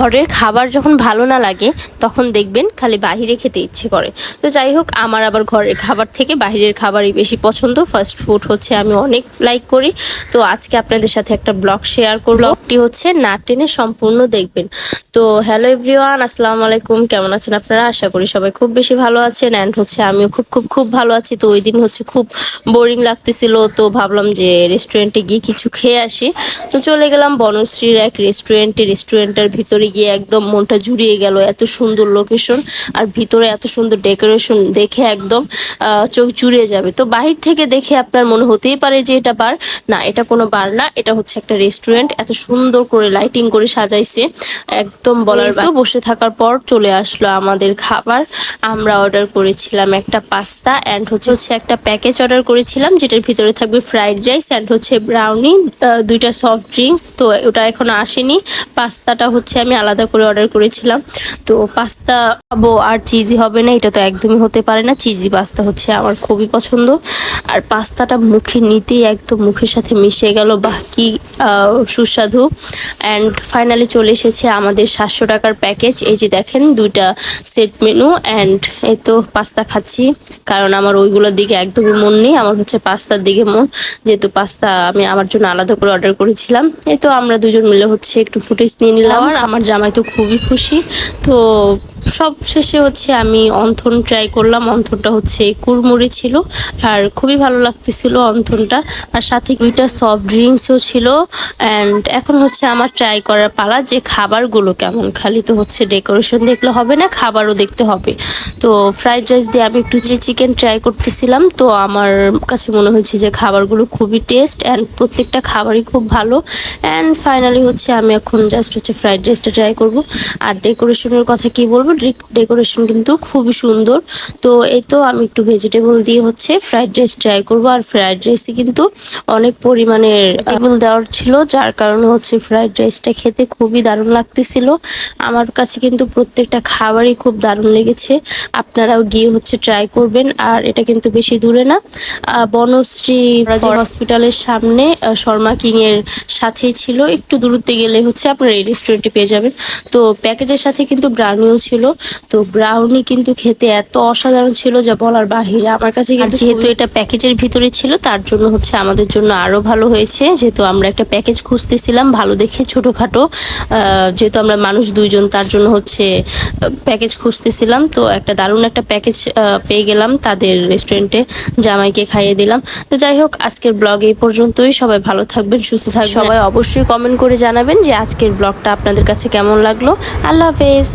ঘরের খাবার যখন ভালো না লাগে, তখন দেখবেন খালি বাহিরে খেতে ইচ্ছে করে। তো যাই হোক, আমার আবার ঘরের খাবার থেকে বাহিরের খাবারই বেশি পছন্দ। ফাস্ট ফুড হচ্ছে আমি অনেক লাইক করি। তো আজকে আপনাদের সাথে একটা ব্লগ শেয়ার করব। ব্লগটি হচ্ছে না টেনে সম্পূর্ণ দেখবেন। তো হ্যালো এভরিওয়ান আসসালামু আলাইকুম। কেমন আছেন আপনারা? আশা করি সবাই খুব বেশি ভালো আছেন অ্যান্ড হচ্ছে আমিও খুব খুব খুব ভালো আছি। তো ওই দিন হচ্ছে খুব বোরিং লাগতেছিল। তো ভাবলাম যে রেস্টুরেন্টে গিয়ে কিছু খেয়ে আসি। তো চলে গেলাম বনশ্রীর এক রেস্টুরেন্টে রেস্টুরেন্টের ভিতরে গিয়ে একদম মনটা জুড়িয়ে গেল এত সুন্দর লোকেশন আর ভিতরে এত সুন্দর ডেকোরেশন দেখে একদম চোখ জুড়িয়ে যাবে। তো বাহির থেকে দেখে আপনার মনে হতেই পারে যে এটা বার। না এটা কোনো বার না এটা হচ্ছে একটা রেস্টুরেন্ট এত সুন্দর করে লাইটিং করে সাজাইছে। একদম বলার তো বসে থাকার পর চলে আসলো আমাদের খাবার। আমরা অর্ডার করেছিলাম একটা পাস্তা অ্যান্ড হচ্ছে হচ্ছে একটা প্যাকেজ অর্ডার করেছিলাম যেটার ভিতরে থাকবে ফ্রাইড রাইস অ্যান্ড হচ্ছে ব্রাউনি দুইটা সফট ড্রিঙ্কস তো ওটা এখনও আসেনি। পাস্তাটা হচ্ছে আমি আলাদা করে অর্ডার করেছিলাম। তো পাস্তা খাব আর চিজি হবে না, এটা তো একদমই হতে পারে না। চিজি পাস্তা হচ্ছে আমার খুবই পছন্দ। আর পাস্তাটা মুখে নিতেই একদম মুখের সাথে মিশে গেল। বাকি সুস্বাদু। অ্যান্ড ফাইনালি চলে এসেছে আমাদের সাতশো টাকার প্যাকেজ এই যে দেখেন, দুইটা সেট মেনু অ্যান্ড এই তো পাস্তা খাচ্ছি। কারণ আমার ওইগুলোর দিকে একদমই মন নেই। আমার হচ্ছে পাস্তার দিকে মন। যেহেতু পাস্তা আমি আমার জন্য আলাদা করে অর্ডার করেছিলাম। এই তো আমরা দুজন মিলে হচ্ছে একটু ফুটেজ নিয়ে নিলাম। আর আমার জামাই তো খুবই খুশি। তো সব শেষে হচ্ছে আমি অন্থন ট্রাই করলাম। অন্থনটা হচ্ছে কুরমুড়ি ছিল। আর খুবই ভালো লাগতেছিল অন্থনটা। আর সাথে দুইটা সফট ড্রিঙ্কসও ছিল। অ্যান্ড এখন হচ্ছে আমার ট্রাই করার পালা যে খাবারগুলো কেমন। খালি তো হচ্ছে ডেকোরেশন দেখলে হবে না, খাবারও দেখতে হবে। তো ফ্রাইড রাইস দিয়ে আমি একটু যে চিকেন ট্রাই করতেছিলাম, তো আমার কাছে মনে হয়েছে যে খাবারগুলো খুবই টেস্ট অ্যান্ড প্রত্যেকটা খাবারই খুব ভালো। অ্যান্ড ফাইনালি হচ্ছে আমি এখন জাস্ট হচ্ছে ফ্রাইড রাইসটা ট্রাই করব। আর ডেকোরেশনের কথা কি বলব? ডেকোরেশন কিন্তু খুবই সুন্দর। তো এই তো আমি একটু ভেজিটেবল দিয়ে হচ্ছে ফ্রাইড রাইস ট্রাই করব। আর ফ্রাইড রাইসে কিন্তু অনেক পরিমাণের টেবল দেওয়ার ছিল যার কারণে হচ্ছে ফ্রাইড রাইসটা খেতে খুবই দারুণ লাগতেছিল। আমার কাছে কিন্তু প্রত্যেকটা খাবারই খুব দারুণ লেগেছে। আপনারাও গিয়ে হচ্ছে ট্রাই করবেন আর এটা কিন্তু বেশি দূরে না। বনশ্রী হসপিটালের সামনে শর্মা কিং এর সাথেই ছিল। একটু দূরত্বে গেলে হচ্ছে আপনারা এই রেস্টুরেন্টে পেয়ে যাবেন। তো প্যাকেজের সাথে কিন্তু ব্রাউনিও ছিল। তো ব্রাউনি কিন্তু খেতে এত অসাধারণ ছিল যা বলার বাহিরে। আমার কাছে কিন্তু যেহেতু এটা প্যাকেজের ভিতরে ছিল তার জন্য হচ্ছে আমাদের জন্য আরও ভালো হয়েছে। যেহেতু আমরা একটা প্যাকেজ খুঁজতেছিলাম ভালো দেখে ছোটোখাটো যেহেতু আমরা মানুষ দুইজন তার জন্য হচ্ছে প্যাকেজ খুঁজতেছিলাম। তো একটা দারুণ একটা প্যাকেজ পেয়ে গেলাম তাদের রেস্টুরেন্টে জামাইকে খাইয়ে দিলাম। তো যাই হোক আজকের ব্লগ এই পর্যন্তই। সবাই ভালো থাকবেন সুস্থ থাকবেন। সবাই অবশ্যই কমেন্ট করে জানাবেন যে আজকের ব্লগটা আপনাদের কাছে কেমন লাগল। আল্লাহ হাফেজ।